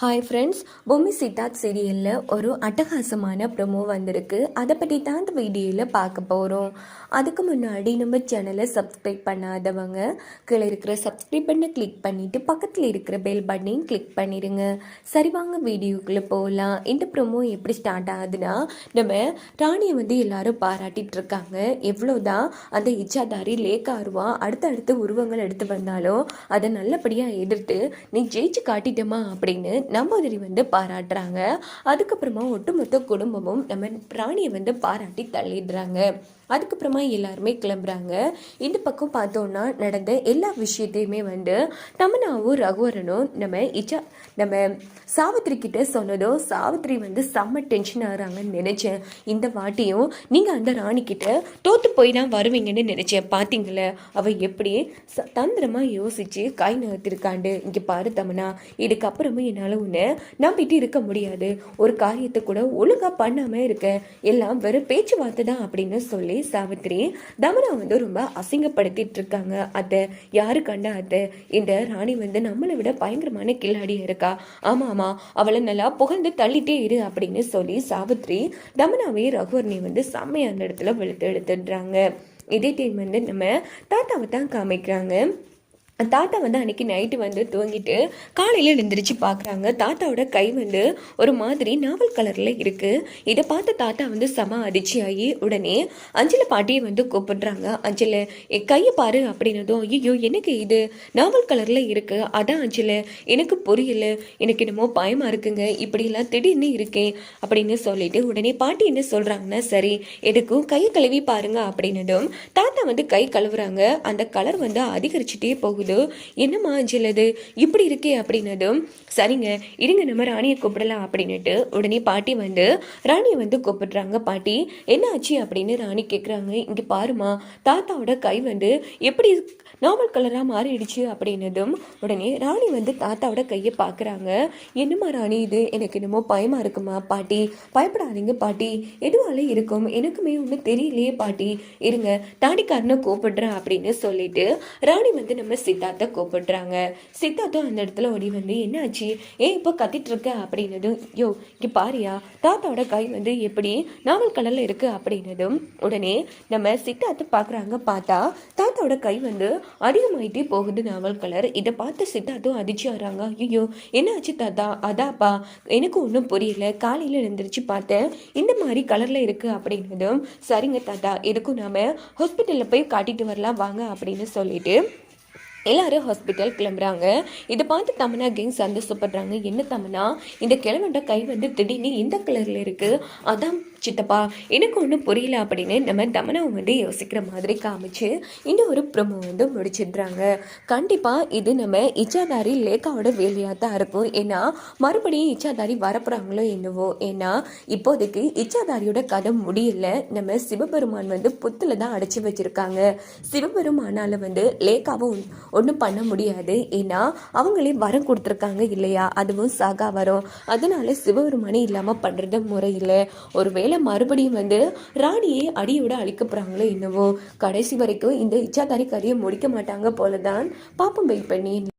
Hi friends Bommi Siddharth சீரியலில் ஒரு அட்டகாசமான ப்ரொமோ வந்திருக்கு. அதை பற்றி தான் இந்த வீடியோவில் பார்க்க போகிறோம் அதுக்கு முன்னாடி நம்ம சேனலை சப்ஸ்கிரைப் பண்ணாதவங்க கீழே இருக்கிற சப்ஸ்கிரைப் பண்ண கிளிக் பண்ணிவிட்டு பக்கத்தில் இருக்கிற பெல் பட்டனையும் கிளிக் பண்ணிடுங்க சரி வாங்க வீடியோக்குள்ளே போகலாம் இந்த ப்ரொமோ எப்படி ஸ்டார்ட் ஆகுதுன்னா நம்ம ராணியை வந்து எல்லாரும் பாராட்டிகிட்டு இருக்காங்க. எவ்வளோதான் அந்த இச்சாதாரி லேக்காருவா அடுத்தடுத்து உருவங்கள் எடுத்து வந்தாலும் அதை நல்லபடியாக எதிர்த்து நீ ஜெயிச்சு காட்டிட்டோமா? அப்படின்னு நம்பூதிரி வந்து பாராட்டுறாங்க. அதுக்கப்புறமா ஒட்டுமொத்த குடும்பமும் நம்ம பிராணியை வந்து பாராட்டி தள்ளிடுறாங்க. அதுக்கப்புறமா எல்லாருமே கிளம்புறாங்க. இந்த பக்கம் பார்த்தோன்னா நடந்த எல்லா விஷயத்தையுமே வந்து தமனாவும் ரகுவரனும் நம்ம இச்சா நம்ம சாவித்திரி கிட்ட சொன்னதும் சாவித்திரி வந்து செம்ம டென்ஷன் ஆகிறாங்கன்னு நினைச்சேன். இந்த வாட்டியும் நீங்க அந்த ராணி கிட்ட தோத்து போய் தான் வருவீங்கன்னு நினைச்சேன். பாத்தீங்களே? அவ எப்படி ச- தந்திரமா யோசிச்சு கை நகர்த்திருக்காண்டு. இங்க பாரு தமனா இதுக்கப்புறமும் என்னால உன்னை நம்பிட்டு இருக்க முடியாது. ஒரு காரியத்தை கூட ஒழுங்கா பண்ணாம இருக்க. எல்லாம் வெறும் பேச்சுவார்த்தை தான் அப்படின்னு சொல்லி சாவித்திரி தமனா வந்து ரொம்ப அசிங்கப்படுத்திட்டு இருக்காங்க அத்தை யாரு கண்டா அத்தை? இந்த ராணி வந்து நம்மளை விட பயங்கரமான கில்லாடியா இருக்கா? ஆமா ஆமா அவளை நல்லா புகழ்ந்து தள்ளிட்டே இரு அப்படின்னு சொல்லி சாவித்ரி தமனாவை ரகுவர்ணி வந்து செம்மையா அந்த இடத்துல வெளுத்து எடுத்துடுறாங்க. இதே டைம் வந்து நம்ம தாத்தாவை தான் காமிக்கிறாங்க. தாத்தா வந்து அன்னைக்கு நைட்டு வந்து தூங்கிட்டு காலையில் எழுந்திரிச்சு பார்க்குறாங்க தாத்தாவோட கை வந்து ஒரு மாதிரி நாவல் கலரில் இருக்குது இதை பார்த்து தாத்தா வந்து செம அதிர்ச்சியாகி உடனே அஞ்சல பாட்டியை வந்து கூப்பிடுறாங்க. அஞ்சல என் கையை பாரு அப்படின்னதும் ஐயோ எனக்கு இது? நாவல் கலரில் இருக்குது அதான் அஞ்சல. எனக்கு புரியல. எனக்கு என்னமோ பயமாக இருக்குங்க. இப்படிலாம் திடீர்னு இருக்கேன் அப்படின்னு சொல்லிட்டு உடனே பாட்டி என்ன சொல்கிறாங்கன்னா சரி எதுக்கும் கையை கழுவி பாருங்க அப்படின்னதும் தாத்தா வந்து கை கழுவுறாங்க. அந்த கலர் வந்து அதிகரிச்சுட்டே போகுது. என்னம்மா அஞ்சல் இப்படி இருக்கே அப்படின்னதும் சரிங்க இருங்க நம்ம ராணியை கூப்பிடலாம் அப்படின்னுட்டு உடனே பாட்டி வந்து ராணியை வந்து கூப்பிடுறாங்க பாட்டி. என்ன ஆச்சு? அப்படின்னு ராணி கேட்குறாங்க இங்கே பாருமா தாத்தாவோட கை வந்து எப்படி நார்மல் கலராக மாறிடுச்சு அப்படின்னதும் உடனே ராணி வந்து தாத்தாவோட கையை பார்க்குறாங்க என்னம்மா ராணி இது? எனக்கு என்னமோ பயமாக இருக்குமா பாட்டி? பயப்படாதீங்க பாட்டி. எதுவால இருக்கும்? எனக்குமே ஒன்றும் தெரியலையே பாட்டி. இருங்க தாடிக்காரனை கூப்பிடுறேன் அப்படின்னு சொல்லிட்டு ராணி வந்து நம்ம சித்தார்த்தை கூப்பிடுறாங்க. சித்தார்த்தும் அந்த இடத்துல ஓடி வந்து என்னாச்சு? ஏன் இப்போ கத்திட்டு இருக்க அப்படின்னதும் யோ இங்கே பாரியா தாத்தாவோட கை வந்து எப்படி நாவல் கலரில் இருக்கு? அப்படின்னதும் உடனே நம்ம சித்தார்த்து பார்க்குறாங்க பார்த்தா தாத்தாவோட கை வந்து அதிகமாயிட்டே போகுது நாவல் கலர். இதை பார்த்து சித்தார்த்தும் அதிர்ச்சி ஆகிறாங்க. ஐயோ என்னாச்சு தாத்தா? அதாப்பா எனக்கு ஒன்றும் புரியல. காலையில் எழுந்திரிச்சு பார்த்தேன் இந்த மாதிரி கலரில் இருக்குது அப்படின்னதும் சரிங்க தாத்தா எதுக்கும் நாம் ஹாஸ்பிட்டலில் போய் காட்டிட்டு வரலாம். வாங்க. அப்படின்னு சொல்லிட்டு எல்லாரும் ஹாஸ்பிட்டல் கிளம்புறாங்க. இதை பார்த்து தமனா கேங் சந்தோஷப்படுறாங்க. என்ன தமனா இந்த கிழவன்ட கை வந்து திடீர்னு இந்த கலரில் இருக்கு. அதான் சித்தப்பா எனக்கு ஒன்றும் புரியல அப்படின்னு நம்ம தமனாவை வந்து யோசிக்கிற மாதிரி காமிச்சு இந்த ஒரு ப்ரொமோ வந்து முடிச்சிடுறாங்க. கண்டிப்பாக இது நம்ம இச்சாதாரி லேக்காவோட வேலையாக தான் இருக்கும். ஏன்னா மறுபடியும் இச்சாதாரி வரப்போகிறாங்களோ என்னவோ ஏன்னா இப்போதைக்கு இச்சாதாரியோட கதை முடியல. நம்ம சிவபெருமான் வந்து புத்தில் தான் அடைச்சி வச்சுருக்காங்க. சிவபெருமானால் வந்து லேக்காவும் ஒன்றும் பண்ண முடியாது. ஏன்னா அவங்களே வரம் கொடுத்துருக்காங்க இல்லையா? அதுவும் சாகா வரும். அதனால சிவபெருமானே இல்லாமல் பண்ணுறது முறையில். ஒருவேளை மறுபடியும் வந்து ராணியை அடியோட அழிக்க போகிறாங்களோ என்னவோ? கடைசி வரைக்கும் இந்த இச்சாதாரி கதையை முடிக்க மாட்டாங்க போல தான் பாப்பம் வெயிட் பண்ணி.